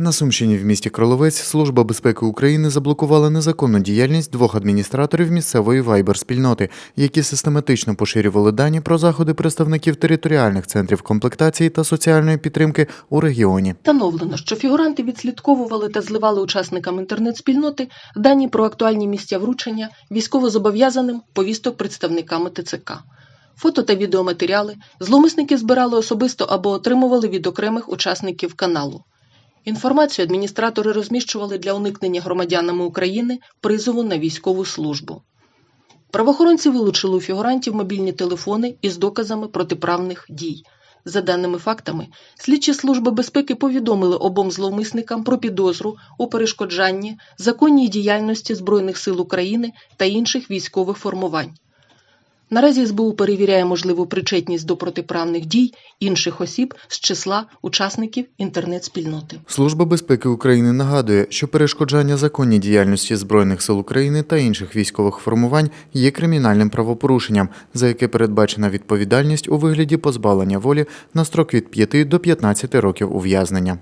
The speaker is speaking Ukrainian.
На Сумщині в місті Кроловець Служба безпеки України заблокувала незаконну діяльність двох адміністраторів місцевої вайбер-спільноти, які систематично поширювали дані про заходи представників територіальних центрів комплектації та соціальної підтримки у регіоні. Встановлено, що фігуранти відслідковували та зливали учасникам інтернет-спільноти дані про актуальні місця вручення військовозобов'язаним повісток представниками ТЦК. Фото та відеоматеріали зловмисники збирали особисто або отримували від окремих учасників каналу. Інформацію адміністратори розміщували для уникнення громадянами України призову на військову службу. Правоохоронці вилучили у фігурантів мобільні телефони із доказами протиправних дій. За даними фактами, слідчі служби безпеки повідомили обом зловмисникам про підозру у перешкоджанні законній діяльності Збройних сил України та інших військових формувань. Наразі СБУ перевіряє можливу причетність до протиправних дій інших осіб з числа учасників інтернет-спільноти. Служба безпеки України нагадує, що перешкоджання законній діяльності Збройних сил України та інших військових формувань є кримінальним правопорушенням, за яке передбачена відповідальність у вигляді позбавлення волі на строк від 5 до 15 років ув'язнення.